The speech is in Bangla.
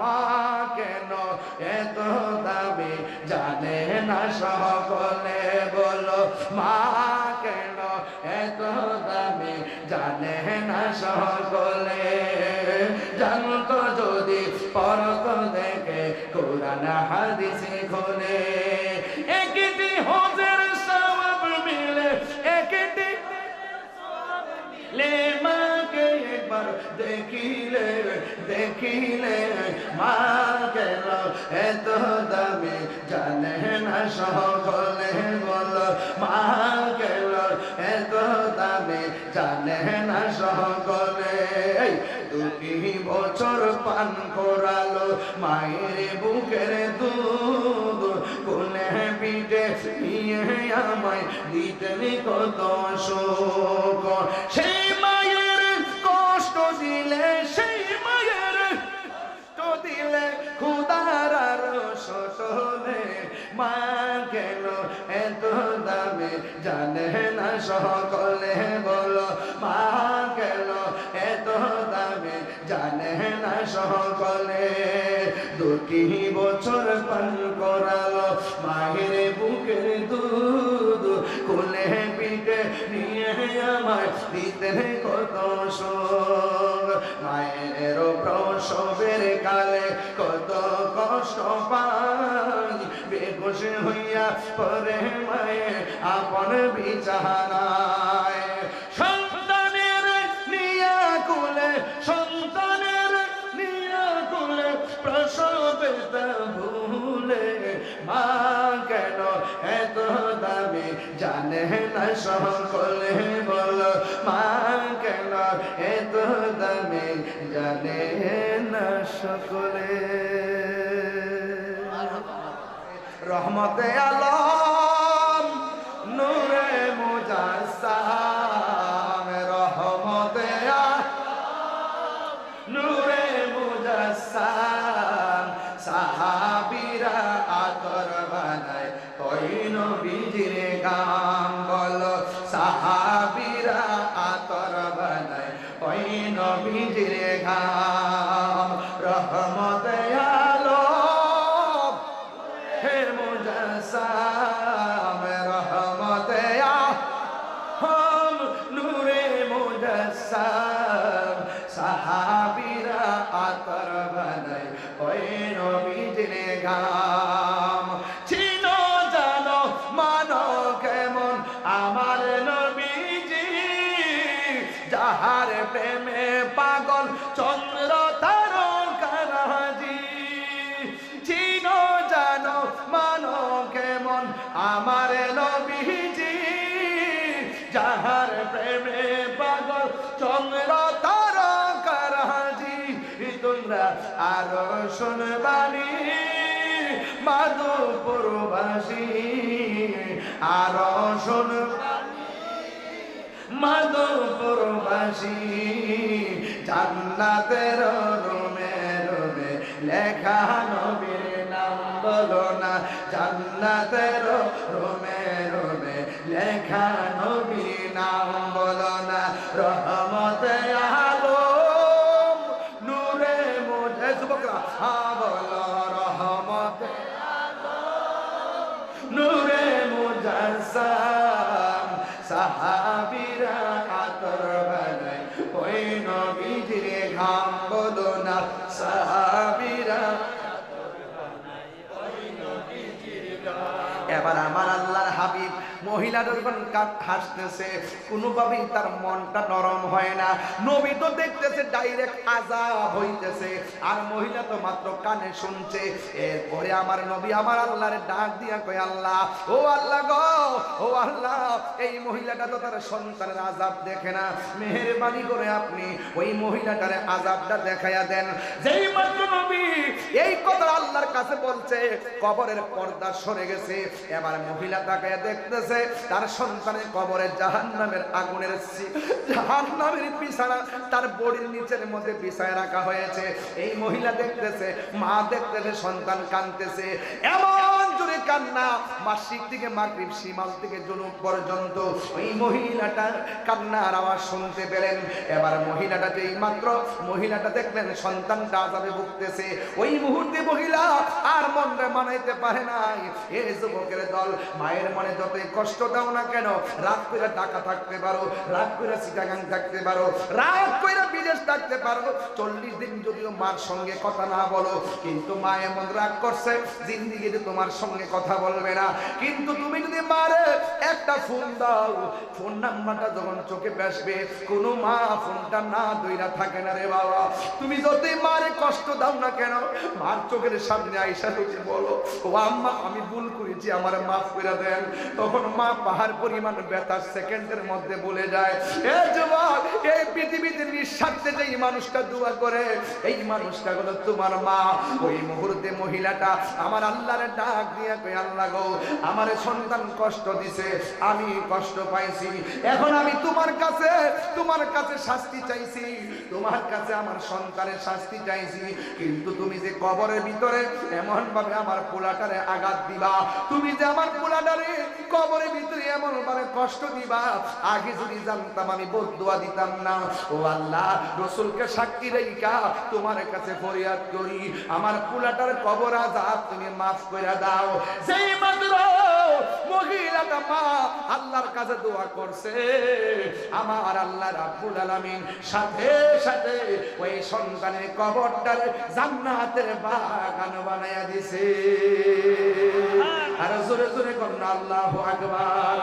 মা কেন এত দাবি জানে না সকলে বলো, মা কেন এত দাবি জানে না সকলে। জানতো যদি পরত দেখে, কোরআন হাদিসে খোলে। একটি হজের সওয়াব মিলে, একটি লে একবার দেখিলে দেখিলে মা কেন? এত দামি জানে না সকলে বল মা কেন? এত দামি জানে না সকলে। দুটি বছর পান করালো মায়ের বুকের দুধ, কোলে পিঠে নিয়ে আমায় দিতেন কত শোক। সেই মা কেন এত দামে জানে না সকলে বলো মা কেন এত দামে জানে না সকলে। দুটি বছর পান করালো, মায়ের বুকের দুধ কোলে পিঠে নিয়ে আমায় দিতে কত মায়ের প্রসবের কালে কত কষ্ট বেকুশ হইয়া পরে মায়ে আপন বিছানায় সন্তানের নিয়া কুলে, সন্তানের নিয়া কুলে প্রসবেতা ভুলে। মা কেন এত দাবি জানে না সকলে বল, মা কেন এত দাবি জানে না সকলে? রহমতে আলম নূরে মুজাসাম রহমতে নূরে মুজাসাম সাহাবিরা আতর বানায় কইন বিজিরে গাম গাম চিনো জানো মানো কেমন আমার নবীজি? যাহার প্রেমে পাগল চন্দ্র তারকারাজি চিনো জানো মানো কেমন আমার নবীজি? যাহার প্রেমে পাগল চন্দ্র তারকারাজি তোমরা আরও শুনবানি। মাধুপুরবাসী আরও শুনবানি মাধবপুরবাসী, জান্নাতের রুমে রুমে লেখা নবীর নাম বলো না, জান্নাতের রুমে রুমে লেখা নবীর নাম বলো না, রহমতে আলম নূরে মোজে যুবকরা হা বলো ওই নবীজির ঘাম বলো না সাহাবীরা এবার আমার আল্লাহর হাবিব মহিলাটা যখন হাসতেছে, কোনোভাবেই তার মনটা নরম হয় না। নবী তো দেখতেছে ডাইরেক্ট আজাব হইতেছে, আর মহিলা তো মাত্র কানে শুনছে। এরপরে আমার নবী আমার আল্লাহর ডাক দিয়া কয়, আল্লাহ, ও আল্লাহ গো আল্লাহ, এই মহিলাটা তো তার সন্তানের আজাব দেখে না। মেহেরবানি করে আপনি ওই মহিলাটার আজাবটা দেখাইয়া দেন। যেই এই কথা আল্লাহর কাছে বলছে, কবরের পর্দা সরে গেছে। এবার মহিলা তাকায় দেখতেছে, তার সন্তানের কবরে জাহান নামের আগুনের জাহান নামের বিছানা তার বডির নিচের মধ্যে বিছায় রাখা হয়েছে। এই মহিলা দেখতেছে, মা দেখতেছে, সন্তান কাঁদতেছে। এমন কান্না, মাসিক থেকে মাগরিব সীমাল থেকে জনুব পর্যন্ত ওই মহিলাটার কান্নার আওয়াজ শুনতে পেলেন। এবার মহিলাটা যেই মাত্র, মহিলাটা দেখলেন সন্তানটা আজাবে ভুগতেছে। ওই মুহূর্তে মহিলা আর মনটা মানাইতে পারে নাই। এ যুবকের দল, মায়ের মনে যতই কষ্ট দাও না কেন রাত করে টাকা থাকতে পারো রাত করে সিটাগাং থাকতে পারো রাত করে বিদেশ থাকতে পারো। চল্লিশ দিন যদিও মার সঙ্গে কথা না বলো, কিন্তু মা এমন রাগ করছে, জিন্দিগিতে তোমার সঙ্গে কথা বলবে না। কিন্তু তুমি যদি মারে একটা ফোন দাও। ফোন নাম্বারটা যখন চোখে বেসবে, কোনো মা ফোনটা না দইরা থাকে না রে বাবা। তুমি যতই মারে কষ্ট দাও না কেন, মার চোখের সামনে আইসা যদি বলো, ও আম্মা, আমি ভুল করেছি, আমার মাফ করে দেন। তখন মা পাহাড় পরিমাণ ব্যথার সেকেন্ডের মধ্যে বলে যায়, এ যুবক, এই পৃথিবীতে নিঃস্বার্থে যে মানুষটা দোয়া করে, এই মানুষটা হলো তোমার মা। ওই মুহূর্তে মহিলাটা আমার আল্লাহর ডাক দিয়ে কই আল্লাহ গো, আমার সন্তান কষ্ট দিছে, আমি কষ্ট পাইছি। এখন আমি তোমার কাছে তোমার কাছে শাস্তি চাইছি। তোমার কাছে আমার সন্তানের শাস্তি চাইছি। কিন্তু তুমি যে কবরের ভিতরে এমন ভাবে আমার পোলাটারে আঘাত দিবা, তুমি যে আমার পোলাটারে কবরের ভিতরে এমন ভাবে কষ্ট দিবা, আগে যদি জানতাম আমি বদুয়া দিতাম না। ও আল্লাহ, রসুলকে সাক্ষী রেখা তোমার কাছে ফরিয়াদ করি। আমার পোলাটার কবর আজাব তুমি মাফ করে দাও। সেই মাত্র আমার আল্লাহ রাব্বুল আলামিন সাথে সাথে ওই সন্তানের কবরটারে জান্নাতের বাগান বানায়া দিছে। আর জোরে জোরে করুন আল্লাহু আকবার।